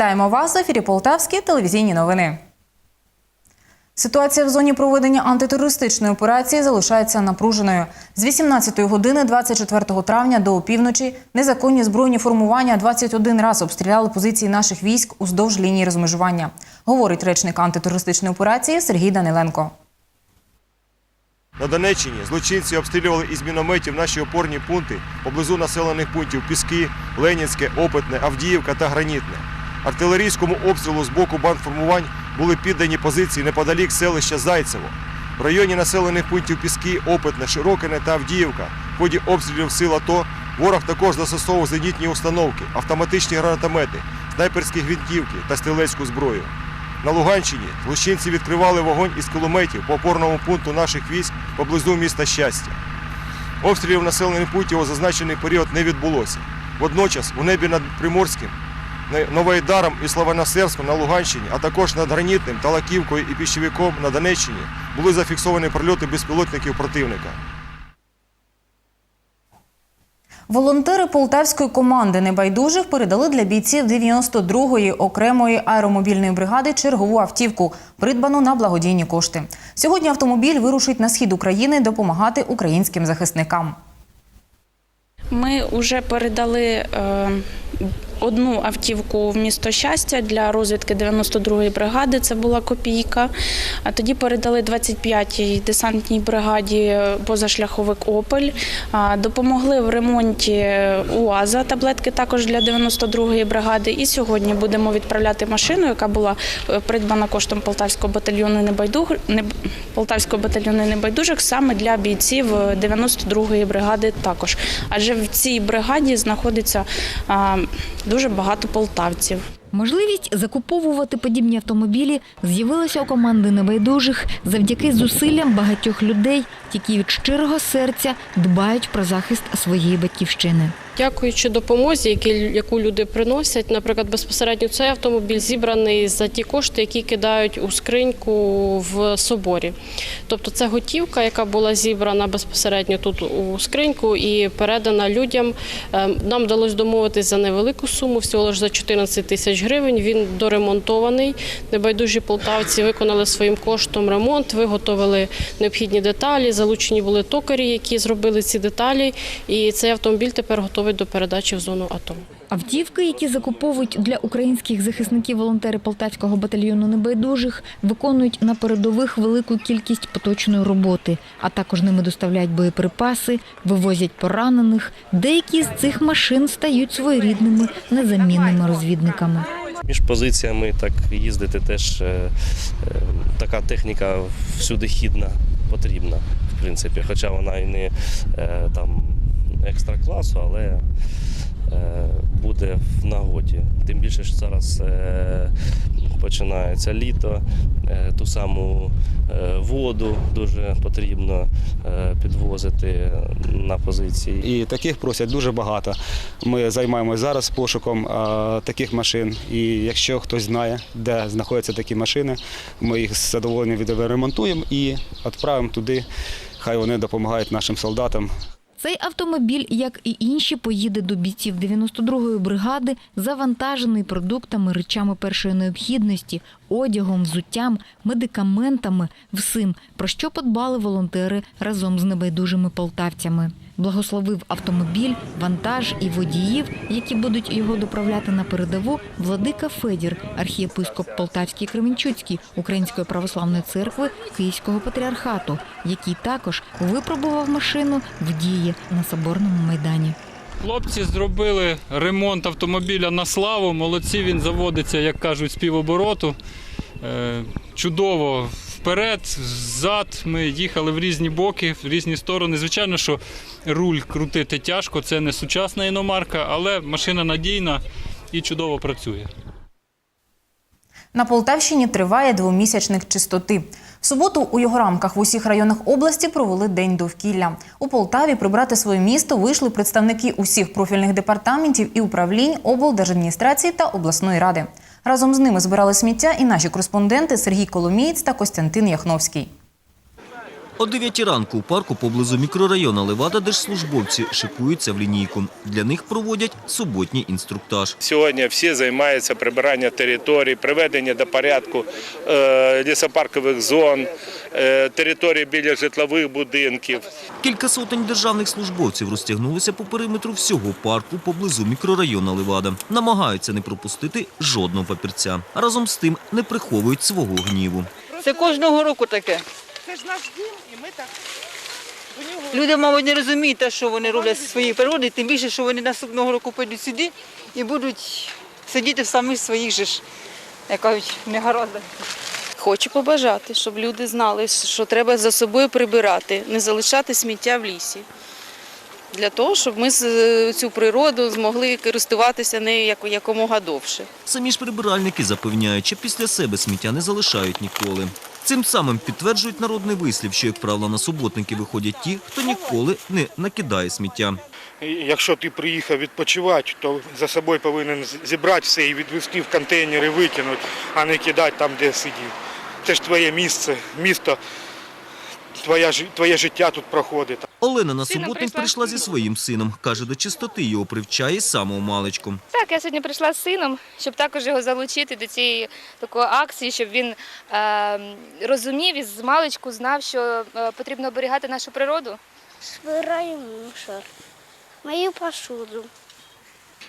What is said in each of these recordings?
Вітаємо вас в ефірі Полтавські телевізійні новини. Ситуація в зоні проведення антитерористичної операції залишається напруженою. З 18 години 24 травня до опівночі незаконні збройні формування 21 раз обстріляли позиції наших військ уздовж лінії розмежування, говорить речник антитерористичної операції Сергій Даниленко. На Донеччині злочинці обстрілювали із мінометів наші опорні пункти поблизу населених пунктів Піски, Ленінське, Опитне, Авдіївка та Гранітне. Артилерійському обстрілу з боку бандформувань були піддані позиції неподалік селища Зайцево. В районі населених пунктів Піски, Опитне, Широкине та Авдіївка в ході обстрілів сил АТО ворог також застосовував зенітні установки, автоматичні гранатомети, снайперські гвинтівки та стрілецьку зброю. На Луганщині злочинці відкривали вогонь із кулеметів по опорному пункту наших військ поблизу міста Щастя. Обстрілів населених пунктів у зазначений період не відбулося. Водночас у небі над Приморським, Новоайдаром і Славоносерськом на Луганщині, а також над Гранітним, Талаківкою і Піщевиком на Донеччині були зафіксовані прильоти безпілотників противника. Волонтери полтавської команди небайдужих передали для бійців 92-ї окремої аеромобільної бригади чергову автівку, придбану на благодійні кошти. Сьогодні автомобіль вирушить на схід України допомагати українським захисникам. Ми вже передали е, одну автівку в місто щастя для розвідки 92-ї бригади. Це була копійка. А тоді передали 25-й десантній бригаді позашляховик Опель. Допомогли в ремонті УАЗа таблетки також для 92-ї бригади. І сьогодні будемо відправляти машину, яка була е, придбана коштом полтавського батальйону небайдуг... неб- полтавського батальйону небайдужих саме для бійців 92-ї бригади також. Адже в цій бригаді знаходиться дуже багато полтавців. Можливість закуповувати подібні автомобілі з'явилася у команди небайдужих завдяки зусиллям багатьох людей, які від щирого серця дбають про захист своєї батьківщини. Дякуючи допомозі, яку люди приносять, наприклад, безпосередньо цей автомобіль зібраний за ті кошти, які кидають у скриньку в соборі. Тобто це готівка, яка була зібрана безпосередньо тут у скриньку і передана людям. Е, Нам вдалося домовитись за невелику суму, всього лише за 14 тисяч гривень. Він доремонтований. Небайдужі полтавці виконали своїм коштом ремонт, виготовили необхідні деталі. Залучені були токарі, які зробили ці деталі. І цей автомобіль тепер готовий до передачі в зону АТО. Автівки, які закуповують для українських захисників волонтери Полтавського батальйону небайдужих, виконують на передових велику кількість поточної роботи, а також ними доставляють боєприпаси, вивозять поранених. Деякі з цих машин стають своєрідними незамінними розвідниками. Між позиціями так їздити теж е, е, така техніка всюди хідна потрібна, в принципі. Хоча вона і не е, там екстра класу, але е, буде в нагоді. Тим більше, що зараз е, починається літо, е, ту саму воду дуже потрібно підвозити на позиції. І таких просять дуже багато. Ми займаємося зараз пошуком таких машин. І якщо хтось знає, де знаходяться такі машини, ми їх з задоволенням відремонтуємо і відправимо туди. Хай вони допомагають нашим солдатам. Цей автомобіль, як і інші, поїде до бійців 92-ї бригади, завантажений продуктами, речами першої необхідності, одягом, взуттям, медикаментами, всім, про що подбали волонтери разом з небайдужими полтавцями. Благословив автомобіль, вантаж і водіїв, які будуть його доправляти на передову, владика Федір, архієпископ Полтавський Кременчуцький Української православної церкви Київського патріархату, який також випробував машину в дії на соборному майдані. Хлопці зробили ремонт автомобіля на славу. Молодці, він заводиться, як кажуть, з півобороту. Е, Чудово вперед, ззад. Ми їхали в різні боки, в різні сторони. Звичайно, що руль крутити тяжко, це не сучасна іномарка, але машина надійна і чудово працює. На Полтавщині триває двомісячник чистоти. В суботу у його рамках в усіх районах області провели День довкілля. У Полтаві прибрати своє місто вийшли представники усіх профільних департаментів і управлінь облдержадміністрації та обласної ради. Разом з ними збирали сміття і наші кореспонденти Сергій Коломієць та Костянтин Яхновський. О 9 ранку у парку поблизу мікрорайону Левада держслужбовці шикуються в лінійку. Для них проводять суботній інструктаж. Сьогодні всі займаються прибиранням територій, приведення до порядку е, лісопаркових зон, е, території біля житлових будинків. Кілька сотень державних службовців розтягнулися по периметру всього парку поблизу мікрорайону Левада. Намагаються не пропустити жодного папірця. Разом з тим не приховують свого гніву. Це кожного року таке. Це ж наш дім, і ми так до нього. Люди, мабуть, не розуміють те, що вони роблять зі своєї природи, тим більше, що вони наступного року прийдуть сюди і будуть сидіти в самих своїх же ж, як кажуть, негараздах. Хочу побажати, щоб люди знали, що треба за собою прибирати, не залишати сміття в лісі. Для того, щоб ми цю природу змогли користуватися нею якомога довше. Самі ж прибиральники запевняють, що після себе сміття не залишають ніколи. Цим самим підтверджують народний вислів, що, як правило, на суботники виходять ті, хто ніколи не накидає сміття. Якщо ти приїхав відпочивати, то за собою повинен зібрати все і відвести в контейнери, викинути, а не кидати там, де сидів. Це ж твоє місце, місто, твоя, жи- твоє життя тут проходить. Олена на суботник прийшла зі своїм сином. Каже, до чистоти його привчає з самого маличку. Так, я сьогодні прийшла з сином, щоб також його залучити до цієї такої акції, щоб він е, розумів і з маличку знав, що е, потрібно оберігати нашу природу. Збираю мусор, мою посуду.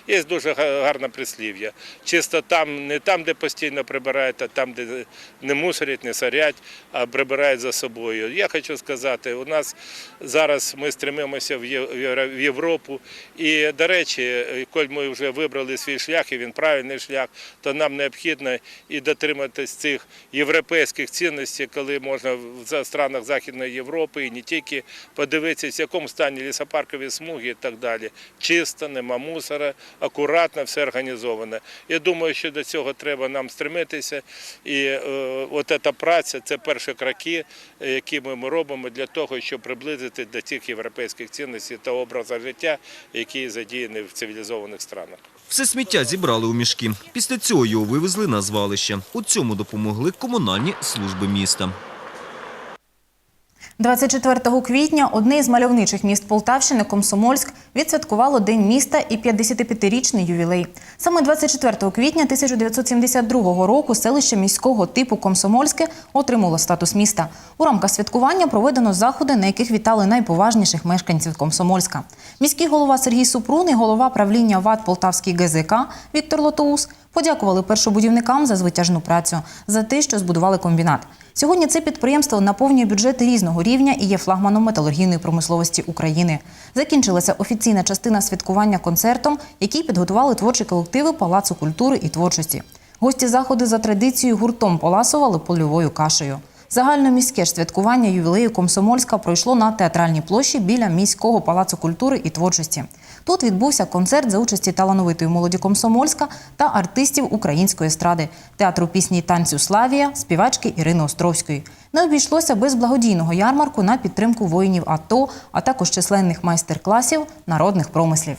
Є дуже гарне прислів'я. Чисто там, не там, де постійно прибирають, а там, де не мусорять, не сорять, а прибирають за собою. Я хочу сказати, у нас зараз ми стремимося в Європу. І, до речі, коли ми вже вибрали свій шлях, і він правильний шлях, то нам необхідно і дотриматись цих європейських цінностей, коли можна в странах Західної Європи і не тільки подивитися, в якому стані лісопаркові смуги і так далі. Чисто, нема мусора, акуратно, все організовано. Я думаю, що до цього треба нам стремитися. І е, от ця праця це перші кроки, які ми, робимо для того, щоб приблизити до цих європейських цінностей та образу життя, які задіяні в цивілізованих странах. Все сміття зібрали у мішки. Після цього його вивезли на звалище. У цьому допомогли комунальні служби міста. 24 квітня одне із мальовничих міст Полтавщини Комсомольськ відсвяткувало День міста і 55-річний ювілей. Саме 24 квітня 1972 року селище міського типу Комсомольське отримало статус міста. У рамках святкування проведено заходи, на яких вітали найповажніших мешканців Комсомольська. Міський голова Сергій Супрун і голова правління ВАД Полтавський ГЗК Віктор Лотоус подякували першобудівникам за звитяжну працю, за те, що збудували комбінат. Сьогодні це підприємство наповнює бюджети різного рівня і є флагманом металургійної промисловості України. Закінчилася офіційна частина святкування концертом, який підготували творчі колективи Палацу культури і творчості. Гості заходи за традицією гуртом поласували польовою кашею. Загальноміське ж святкування ювілею Комсомольська пройшло на театральній площі біля міського палацу культури і творчості. Тут відбувся концерт за участі талановитої молоді Комсомольська та артистів української естради, театру пісні і танцю Славія, співачки Ірини Островської. Не обійшлося без благодійного ярмарку на підтримку воїнів АТО, а також численних майстер-класів народних промислів.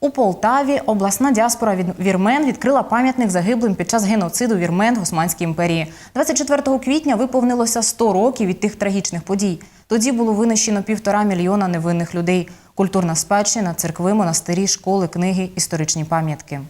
У Полтаві обласна діаспора від вірмен відкрила пам'ятник загиблим під час геноциду вірмен в Османській імперії. 24 квітня виповнилося 100 років від тих трагічних подій. Тоді було винищено півтора мільйона невинних людей. Культурна спадщина, церкви, монастирі, школи, книги, історичні пам'ятки.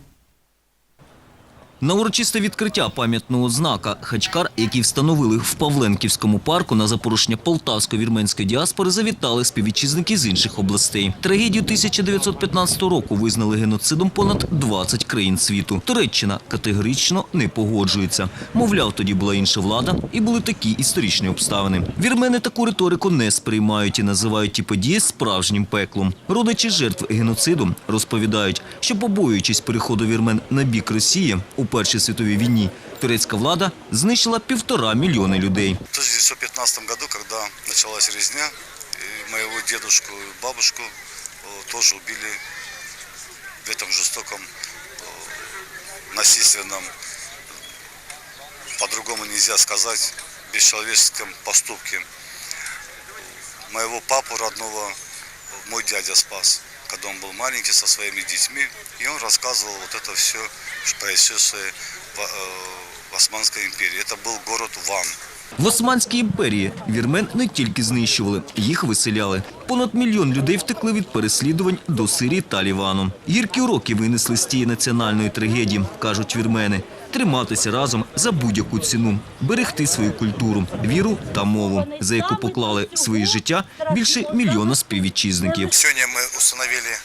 На урочисте відкриття пам'ятного знака Хачкар, який встановили в Павленківському парку на запорушення полтавсько-вірменської діаспори, завітали співвітчизники з інших областей. Трагедію 1915 року визнали геноцидом понад 20 країн світу. Туреччина категорично не погоджується. Мовляв, тоді була інша влада і були такі історичні обставини. Вірмени таку риторику не сприймають і називають ті події справжнім пеклом. Родичі жертв геноциду розповідають, що побоюючись переходу вірмен на бік Росії у Першій світовій війні, турецька влада знищила півтора мільйони людей. В 1915 году, когда началась резня, и моего дедушку и бабушку э, тоже убили в этом жестоком, э, насильственном, по-другому нельзя сказать, бесчеловеческом поступке. Моего папу родного мой дядя спас, когда он был маленький со своими детьми, и он рассказывал вот это все происшедшее в, э, в Османской империи. Это был город Ван. В Османській імперії вірмен не тільки знищували, їх виселяли. Понад мільйон людей втекли від переслідувань до Сирії та Лівану. Гіркі уроки винесли з тієї національної трагедії, кажуть вірмени. Триматися разом за будь-яку ціну, берегти свою культуру, віру та мову, за яку поклали своє життя більше мільйона співвітчизників. Сегодня мы установили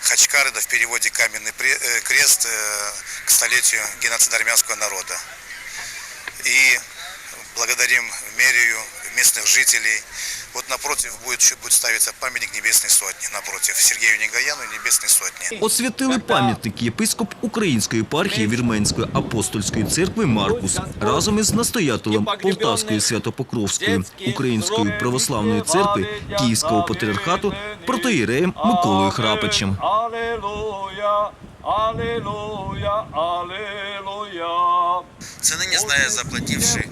Хачкар, это в переводе каменный пре- э, крест э, к столетию геноцида армянского народа. И благодарим мэрию, местных жителей. Вот напротив будет, еще будет ставиться памятник Небесной Сотни, напротив Сергею Негаяну и Небесной Сотни. Освятили пам'ятник єпископ Української єпархії Вірменської апостольської церкви Маркус разом із настоятелем Полтавської Святопокровської Української православної церкви Київського патріархату протоїреєм Миколою Храпичем. Аллилуйя, аллилуйя, аллилуйя. Цены не зная заплативший,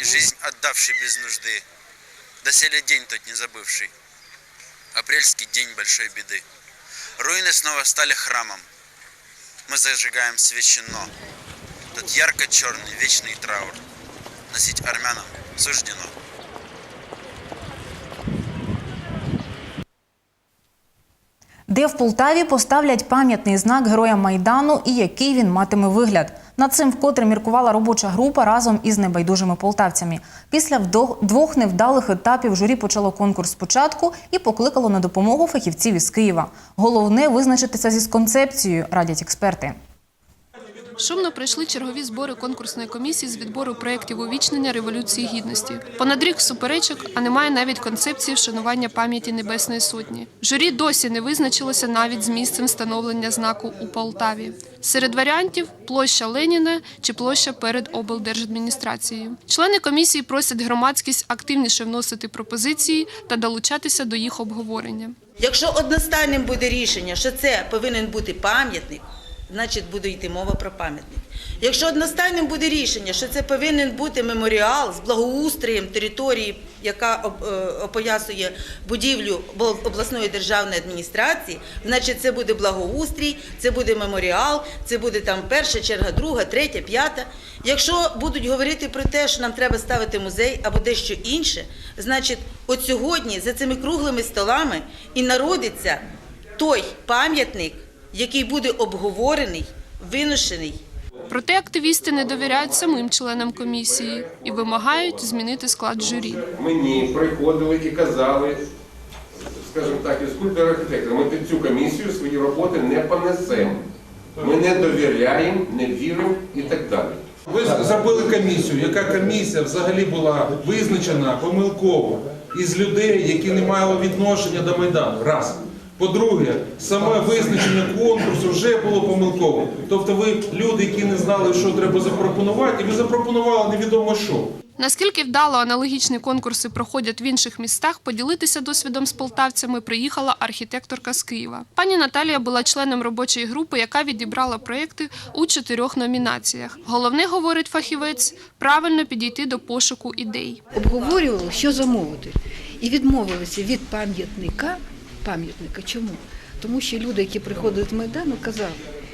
и жизнь отдавший без нужды, доселе день тот не забывший, апрельский день большой беды. Руины снова стали храмом, мы зажигаем свечено, тот ярко-черный вечный траур, носить армянам суждено. Де в Полтаві поставлять пам'ятний знак героям Майдану і який він матиме вигляд. Над цим вкотре міркувала робоча група разом із небайдужими полтавцями. Після двох невдалих етапів журі почало конкурс спочатку і покликало на допомогу фахівців із Києва. Головне визначитися зі концепцією, радять експерти. Шумно пройшли чергові збори конкурсної комісії з відбору проєктів увічнення Революції Гідності. Понад рік суперечок, а немає навіть концепції вшанування пам'яті Небесної Сотні. Журі досі не визначилося навіть з місцем встановлення знаку у Полтаві. Серед варіантів площа Леніна чи площа перед облдержадміністрацією. Члени комісії просять громадськість активніше вносити пропозиції та долучатися до їх обговорення. Якщо одностайним буде рішення, що це повинен бути пам'ятник, значить буде йти мова про пам'ятник. Якщо одностайним буде рішення, що це повинен бути меморіал з благоустроєм території, яка е, опоясує будівлю обласної державної адміністрації, значить це буде благоустрій, це буде меморіал, це буде там перша черга, друга, третя, п'ята. Якщо будуть говорити про те, що нам треба ставити музей або дещо інше, значить, от сьогодні за цими круглими столами і народиться той пам'ятник, який буде обговорений, виношений. Проте активісти не довіряють самим членам комісії і вимагають змінити склад журі. мені приходили і казали, скажімо так, і скульптор архітектор, ми під цю комісію свої роботи не понесемо. Ми не довіряємо, не віримо і так далі. Ви зробили комісію, яка комісія взагалі була визначена помилково із людей, які не мали відношення до Майдану. Раз. По-друге, саме визначення конкурсу вже було помилково. Тобто ви люди, які не знали, що треба запропонувати, і ви запропонували невідомо що. Наскільки вдало аналогічні конкурси проходять в інших містах, поділитися досвідом з полтавцями приїхала архітекторка з Києва. Пані Наталія була членом робочої групи, яка відібрала проєкти у чотирьох номінаціях. Головне, говорить фахівець, правильно підійти до пошуку ідей. обговорювали, що замовити. І відмовилися від пам'ятника. Пам'ятника чому? Тому що люди, які приходили з Майдану, казали,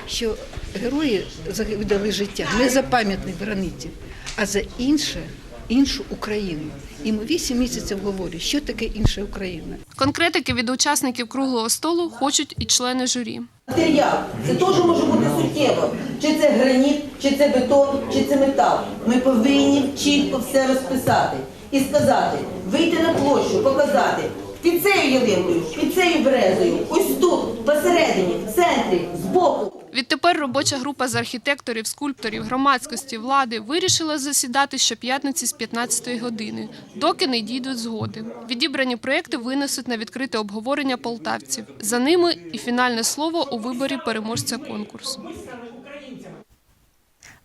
що герої віддали життя не за пам'ятник граниті, а за інше, іншу Україну. І ми вісім місяців говоримо, що таке інша Україна. Конкретики від учасників круглого столу хочуть і члени журі. Матеріал це теж може бути суттєво. Чи це граніт, чи це бетон, чи це метал. Ми повинні чітко все розписати і сказати, вийти на площу, показати під цією ялинкою, під цією березою, ось тут, посередині, в центрі, збоку. Відтепер робоча група з архітекторів, скульпторів, громадськості, влади вирішила засідати щоп'ятниці з 15-ї години, доки не дійдуть згоди. Відібрані проекти винесуть на відкрите обговорення полтавців. За ними і фінальне слово у виборі переможця конкурсу.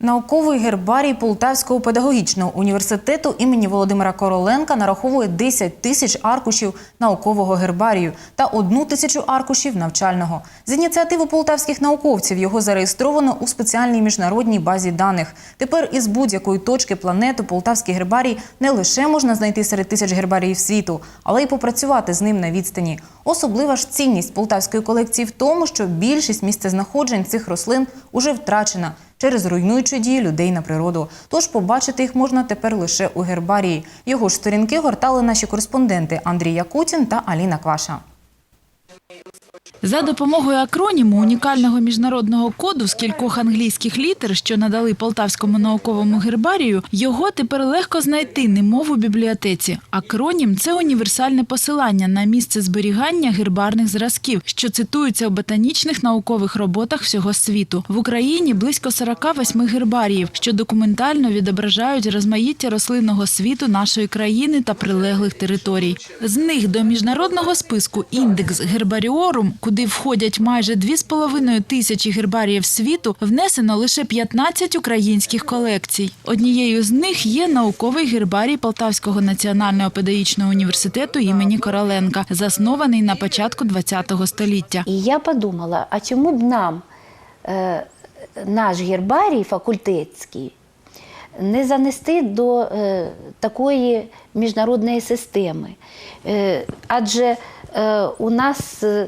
Науковий гербарій Полтавського педагогічного університету імені Володимира Короленка нараховує 10 тисяч аркушів наукового гербарію та одну тисячу аркушів навчального. З ініціативи полтавських науковців його зареєстровано у спеціальній міжнародній базі даних. Тепер із будь-якої точки планети полтавський гербарій не лише можна знайти серед тисяч гербаріїв світу, але й попрацювати з ним на відстані. Особлива ж цінність полтавської колекції в тому, що більшість місцезнаходжень цих рослин уже втрачена. Через руйнуючі дії людей на природу. Тож побачити їх можна тепер лише у гербарії. Його ж сторінки гортали наші кореспонденти Андрій Якутін та Аліна Кваша. За допомогою акроніму унікального міжнародного коду з кількох англійських літер, що надали Полтавському науковому гербарію, його тепер легко знайти, немов у бібліотеці. Акронім це універсальне посилання на місце зберігання гербарних зразків, що цитуються у ботанічних наукових роботах всього світу. В Україні близько 48 гербаріїв, що документально відображають розмаїття рослинного світу нашої країни та прилеглих територій. З них до міжнародного списку індекс Гербаріорум, куди входять майже 2,5 тисячі гербаріїв світу, внесено лише 15 українських колекцій. Однією з них є науковий гербарій Полтавського національного педагогічного університету імені Короленка, заснований на початку ХХ століття. І я подумала, а чому б нам е, наш гербарій факультетський не занести до е, такої міжнародної системи? Е, адже е, у нас е,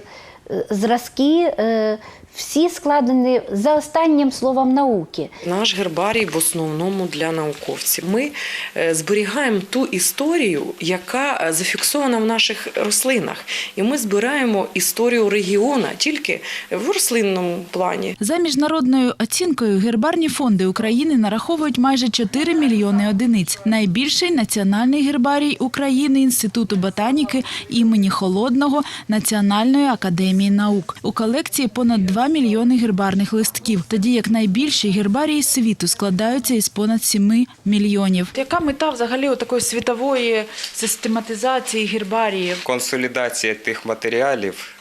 зразки е, всі складені за останнім словом науки. Наш гербарій в основному для науковців. Ми е, зберігаємо ту історію, яка е, зафіксована в наших рослинах. І ми збираємо історію регіону тільки в рослинному плані. За міжнародною оцінкою гербарні фонди України нараховують майже 4 мільйони одиниць. Найбільший національний гербарій України Інституту ботаніки імені Холодного Національної академії наук. У колекції понад 2 мільйони гербарних листків, тоді як найбільші гербарії світу складаються із понад 7 мільйонів. Яка мета взагалі такої світової систематизації гербаріїв? консолідація тих матеріалів,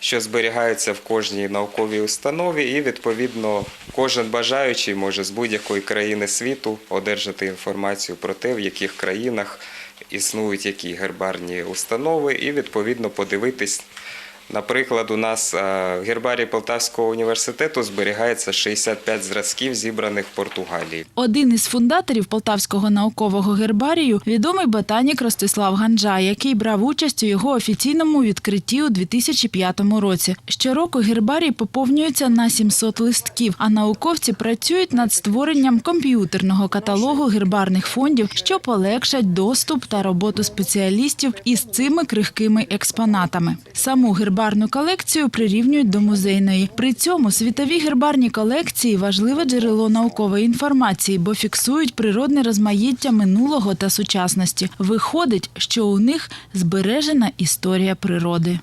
що зберігаються в кожній науковій установі, і відповідно кожен бажаючий може з будь-якої країни світу одержати інформацію про те, в яких країнах існують які гербарні установи, і відповідно подивитись. Наприклад, у нас е, в гербарії Полтавського університету зберігається 65 зразків, зібраних в Португалії. Один із фундаторів Полтавського наукового гербарію відомий ботанік Ростислав Ганджа, який брав участь у його офіційному відкритті у 2005 році. Щороку гербарій поповнюється на 700 листків, а науковці працюють над створенням комп'ютерного каталогу гербарних фондів, що полегшать доступ та роботу спеціалістів із цими крихкими експонатами. Саму гербарну колекцію прирівнюють до музейної. При цьому світові гербарні колекції важливе джерело наукової інформації, бо фіксують природне розмаїття минулого та сучасності. Виходить, що у них збережена історія природи.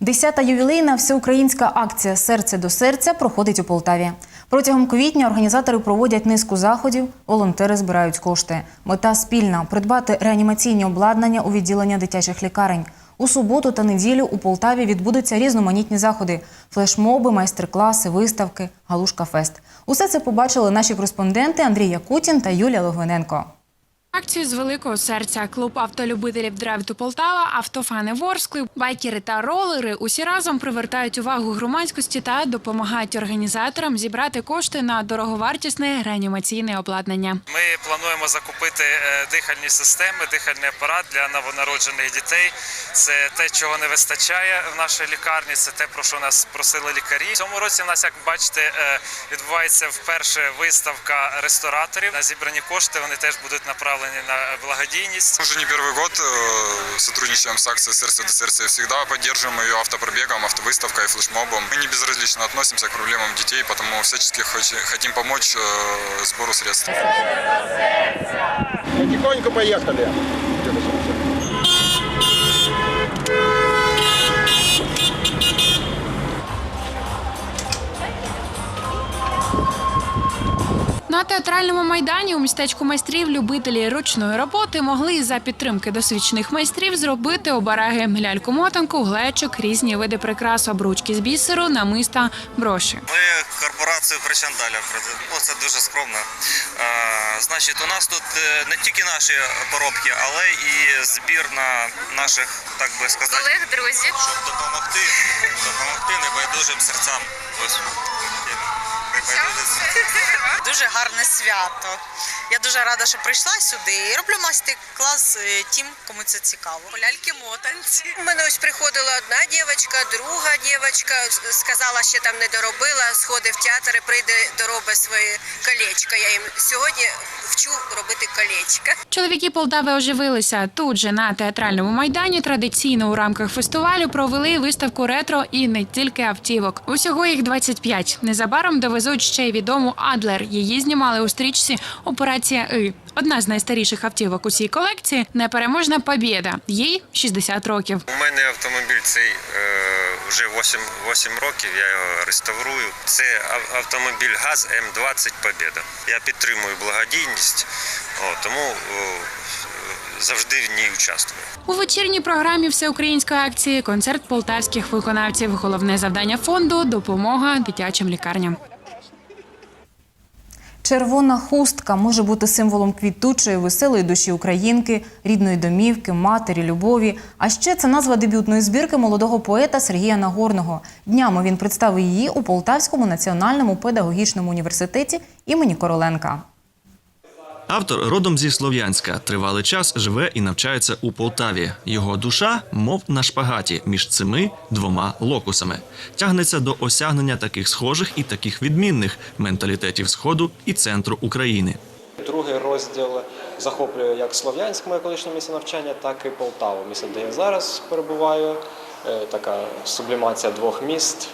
Десята ювілейна всеукраїнська акція Серце до серця проходить у Полтаві. Протягом квітня організатори проводять низку заходів, волонтери збирають кошти. Мета спільна придбати реанімаційні обладнання у відділення дитячих лікарень. У суботу та неділю у Полтаві відбудуться різноманітні заходи: флешмоби, майстер-класи, виставки, галушка фест. Усе це побачили наші кореспонденти Андрій Якутін та Юлія Логвиненко. Акцію з великого серця клуб автолюбителів Драйв до Полтава, автофани Ворскли, байкери та ролери усі разом привертають увагу громадськості та допомагають організаторам зібрати кошти на дороговартісне реанімаційне обладнання. Ми плануємо закупити е, дихальні системи, дихальний апарат для новонароджених дітей. Це те, чого не вистачає в нашій лікарні. Це те, про що нас просили лікарі. В цьому році в нас, як бачите, е, відбувається вперше виставка рестораторів. На зібрані кошти вони теж будуть направлені на благодійність. Уже не первый год э, сотрудничаем с акцией «Сердце до сердца» и всегда поддерживаем ее автопробегом, автовыставкой, флешмобом. Мы не безразлично относимся к проблемам детей, потому всячески хоч- хотим помочь э, сбору средств. Потихоньку поехали. На театральному майдані у містечку майстрів любителі ручної роботи могли за підтримки досвідчених майстрів зробити обереги, ляльку-мотанку, глечик, різні види прикрас, обручки з бісеру, намиста, броші. Ми корпорацію Причандаля, ну, це дуже скромно. Е, значить, у нас тут е, не тільки наші поробки, але і збір на наших, так би сказати, Колег, друзів. щоб допомогти, допомогти небайдужим серцям. Ось. Дуже гарне свято. Я дуже рада, що прийшла сюди. І роблю майстер-клас е, тим, кому це цікаво. Ляльки мотанці. У мене ось приходила одна дівчинка, друга дівчинка, сказала, що там не доробила, сходить в театр і прийде доробить своє колечко. Я їм сьогодні вчу робити колечко. Чоловіки Полтави оживилися. Тут же на театральному майдані традиційно у рамках фестивалю провели виставку ретро і не тільки автівок. Усього їх 25. Незабаром довезуть ще й відому Адлер. Її знімали у стрічці Операція И. Одна з найстаріших автівок у цій колекції непереможна Побєда. Їй 60 років. У мене автомобіль цей е, вже 8, 8 років, я його реставрую. Це автомобіль ГАЗ М20 Побєда. Я підтримую благодійність, о, тому о, завжди в ній участвую. У вечірній програмі всеукраїнської акції концерт полтавських виконавців. Головне завдання фонду допомога дитячим лікарням. Червона хустка може бути символом квітучої, веселої душі українки, рідної домівки, матері, любові. А ще це назва дебютної збірки молодого поета Сергія Нагорного. Днями він представив її у Полтавському національному педагогічному університеті імені Короленка. Автор родом зі Слов'янська. Тривалий час живе і навчається у Полтаві. Його душа, мов на шпагаті між цими двома локусами, тягнеться до осягнення таких схожих і таких відмінних менталітетів Сходу і центру України. Другий розділ захоплює як Слов'янськ, моє колишнє місце навчання, так і Полтаву, місце, де я зараз перебуваю. Е, Така сублімація двох міст.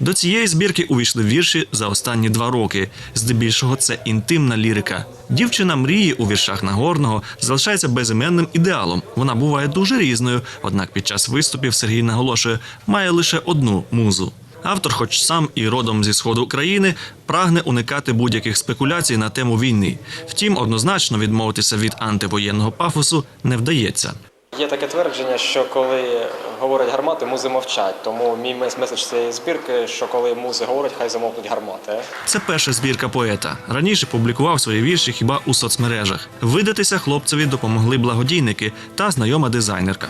До цієї збірки увійшли вірші за останні два роки. Здебільшого це інтимна лірика. Дівчина мрії у віршах Нагорного залишається безіменним ідеалом. Вона буває дуже різною, однак під час виступів Сергій наголошує, має лише одну музу. Автор, хоч сам і родом зі сходу України, прагне уникати будь-яких спекуляцій на тему війни. Втім, однозначно відмовитися від антивоєнного пафосу не вдається. Є таке твердження, що коли говорять гармати, музи мовчать. Тому мій мес- меседж цієї збірки, що коли музи говорять, хай замовкнуть гармати. Це перша збірка поета. Раніше публікував свої вірші хіба у соцмережах. Видатися хлопцеві допомогли благодійники та знайома дизайнерка.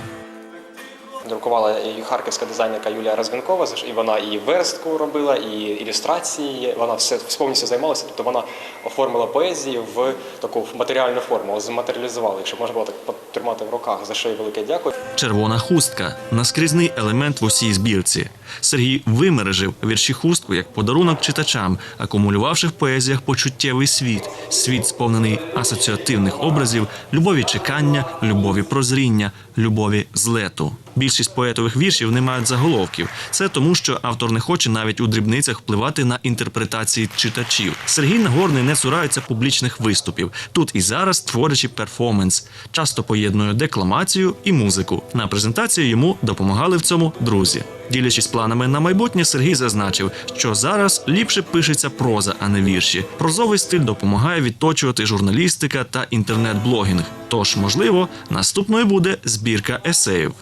Друкувала і харківська дизайнерка Юлія Розвінкова, і вона і верстку робила, і ілюстрації. Вона все повністю займалася. Тобто вона оформила поезію в таку матеріальну форму, зматеріалізувала, якщо можна було так потримати в руках. За що їй велике дякую. Червона хустка наскрізний елемент в усій збірці. Сергій вимережив вірші хустку як подарунок читачам, акумулювавши в поезіях почуттєвий світ, світ сповнений асоціативних образів, любові чекання, любові прозріння, любові злету. Більшість поетових віршів не мають заголовків. Це тому, що автор не хоче навіть у дрібницях впливати на інтерпретації читачів. Сергій Нагорний не цурається публічних виступів. Тут і зараз творячи перформанс, часто поєднує декламацію і музику. На презентації йому допомагали в цьому друзі. Ділячись планами на майбутнє, Сергій зазначив, що зараз ліпше пишеться проза, а не вірші. Прозовий стиль допомагає відточувати журналістика та інтернет-блогінг. Тож, можливо, наступною буде збірка есеїв.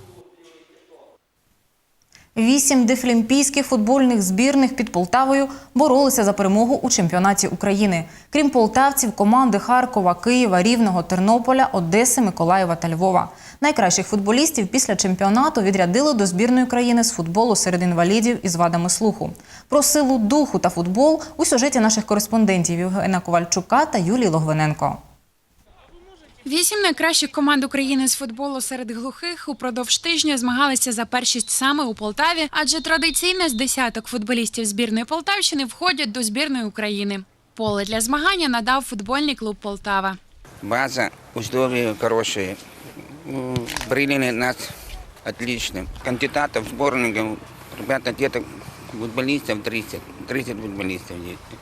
Вісім дефлімпійських футбольних збірних під Полтавою боролися за перемогу у чемпіонаті України. Крім полтавців, команди Харкова, Києва, Рівного, Тернополя, Одеси, Миколаєва та Львова. Найкращих футболістів після чемпіонату відрядили до збірної країни з футболу серед інвалідів із вадами слуху. Про силу духу та футбол у сюжеті наших кореспондентів Євгена Ковальчука та Юлії Логвиненко. Вісім найкращих команд України з футболу серед глухих упродовж тижня змагалися за першість саме у Полтаві, адже традиційно з десяток футболістів збірної Полтавщини входять до збірної України. Поле для змагання надав футбольний клуб Полтава. База, условия хорошие. М, Приняли нас отлично. Кандидатов, сборников, ребята, где-то футболистов 30, 30 футболистов есть.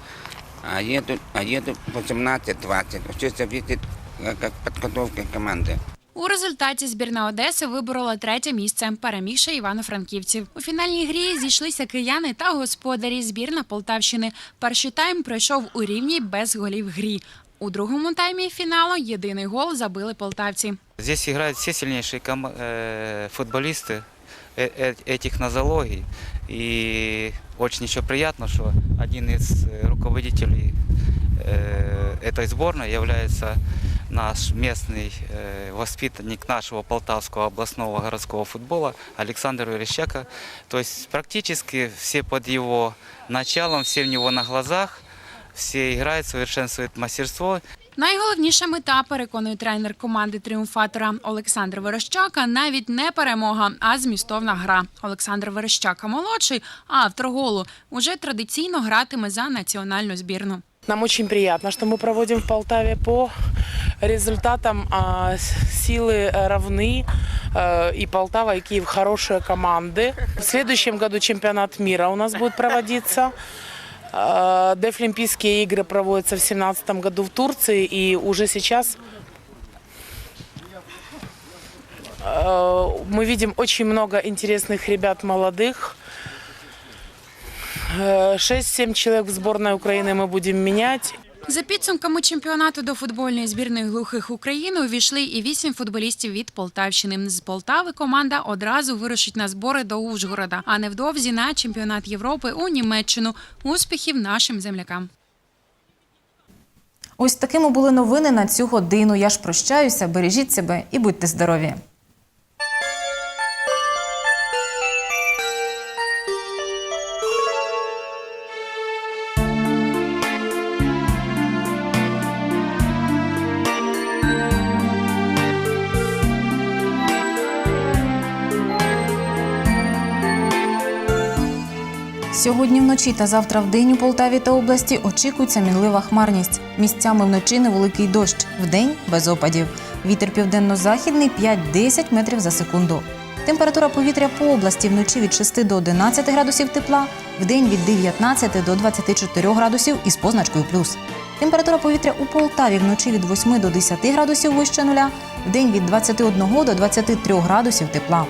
А едут, а едут 18-20. Все зависит э, как подготовка команды. У результаті збірна Одеси виборола третє місце, перемігши івано-франківців. У фінальній грі зійшлися кияни та господарі збірна Полтавщини. Перший тайм пройшов у рівні без голів грі. У другому таймі фіналу єдиний гол забили полтавці. Здесь играют все сильнейшие ком- э, футболисты э- э- этих нозологий. И очень еще приятно, что один из э, руководителей э, этой сборной является наш местный э, воспитанник нашего Полтавского областного городского футбола Александр Верещака. То есть практически все под его началом, все в него на глазах, все играют, совершенствуют мастерство. Найголовніша мета, переконує тренер команди тріумфатора Олександр Верещака, навіть не перемога, а змістовна гра. Олександр Верещака молодший, автор голу, уже традиційно гратиме за національну збірну. Нам очень приятно, что мы проводим в Полтаве по результатам а, силы э, равны. э, И Полтава, и Киев хорошие команды. В следующем году чемпионат мира у нас будет проводиться. Э, Дефлимпийские игры проводятся в 2017 году в Турции. И уже сейчас э, мы видим очень много интересных ребят молодых. Э, 6-7 человек в сборной Украины мы будем менять. За підсумками чемпіонату до футбольної збірної глухих України увійшли і вісім футболістів від Полтавщини. З Полтави команда одразу вирушить на збори до Ужгорода, а невдовзі на чемпіонат Європи у Німеччину. Успіхів нашим землякам. Ось такими були новини на цю годину. Я ж прощаюся, бережіть себе і будьте здорові. Сьогодні вночі та завтра вдень у Полтаві та області очікується мінлива хмарність. Місцями вночі невеликий дощ, вдень без опадів. Вітер південно-західний 5-10 метрів за секунду. Температура повітря по області вночі від 6 до 11 градусів тепла, вдень від 19 до 24 градусів із позначкою плюс. Температура повітря у Полтаві вночі від 8 до 10 градусів вище нуля, вдень від 21 до 23 градусів тепла.